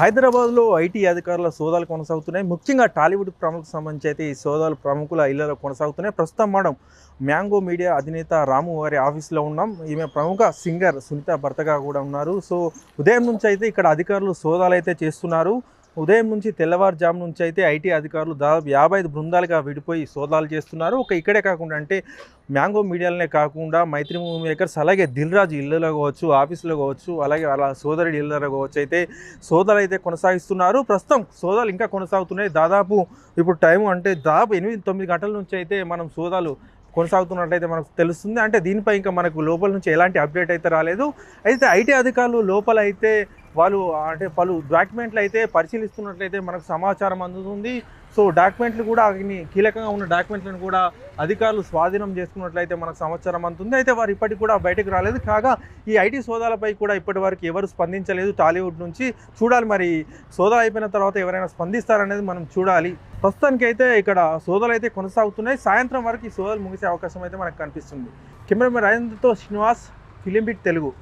హైదరాబాద్లో ఐటీ అధికారుల సోదాలు కొనసాగుతున్నాయి. ముఖ్యంగా టాలీవుడ్ ప్రముఖులకు సంబంధించి అయితే ఈ సోదాలు ప్రముఖుల ఇళ్ళలో కొనసాగుతున్నాయి. ప్రస్తుతం మనం మ్యాంగో మీడియా అధినేత రాము వారి ఆఫీస్లో ఉన్నాం. ఈమె ప్రముఖ సింగర్ సునీత భర్తగా కూడా ఉన్నారు. సో ఉదయం నుంచి అయితే ఇక్కడ అధికారులు సోదాలు అయితే చేస్తున్నారు. ఉదయం నుంచి తెల్లవారుజాము నుంచి అయితే ఐటీ అధికారులు దాదాపు యాభై ఐదు బృందాలుగా విడిపోయి సోదాలు చేస్తున్నారు. ఒక ఇక్కడే కాకుండా అంటే మ్యాంగో మీడియాలనే కాకుండా మైత్రి మూవీ మేకర్స్ అలాగే దిల్ రాజు ఇళ్ళలో కావచ్చు ఆఫీసులో కావచ్చు అలాగే అలా సోదరుడి ఇళ్ళలో కావచ్చు అయితే సోదాలు అయితే కొనసాగిస్తున్నారు. ప్రస్తుతం సోదాలు ఇంకా కొనసాగుతున్నాయి. దాదాపు ఇప్పుడు టైం అంటే దాదాపు ఎనిమిది తొమ్మిది గంటల నుంచి అయితే మనం సోదాలు కొనసాగుతున్నట్లయితే మనకు తెలుస్తుంది. అంటే దీనిపై ఇంకా మనకు లోపల నుంచి ఎలాంటి అప్డేట్ అయితే రాలేదు. అయితే ఐటీ అధికారులు లోపల అయితే వాళ్ళు అంటే పలు డాక్యుమెంట్లు అయితే పరిశీలిస్తున్నట్లయితే మనకు సమాచారం అందుతుంది. సో డాక్యుమెంట్లు కూడా అన్ని కీలకంగా ఉన్న డాక్యుమెంట్లను కూడా అధికారులు స్వాధీనం చేసుకున్నట్లయితే మనకు సమాచారం అందుతుంది. అయితే వారు ఇప్పటికి కూడా బయటకు రాలేదు. కాగా ఈ ఐటీ సోదాలపై కూడా ఇప్పటి వరకు ఎవరు స్పందించలేదు. టాలీవుడ్ నుంచి చూడాలి మరి. సోదాలు అయిపోయిన తర్వాత ఎవరైనా స్పందిస్తారనేది మనం చూడాలి. ప్రస్తుతానికి అయితే ఇక్కడ సోదాలు అయితే కొనసాగుతున్నాయి. సాయంత్రం వరకు ఈ సోదాలు ముగిసే అవకాశం అయితే మనకు కనిపిస్తుంది. కెమెరామెన్ రాజేంద్రతో శ్రీనివాస్ ఫిలిం బిట్ తెలుగు.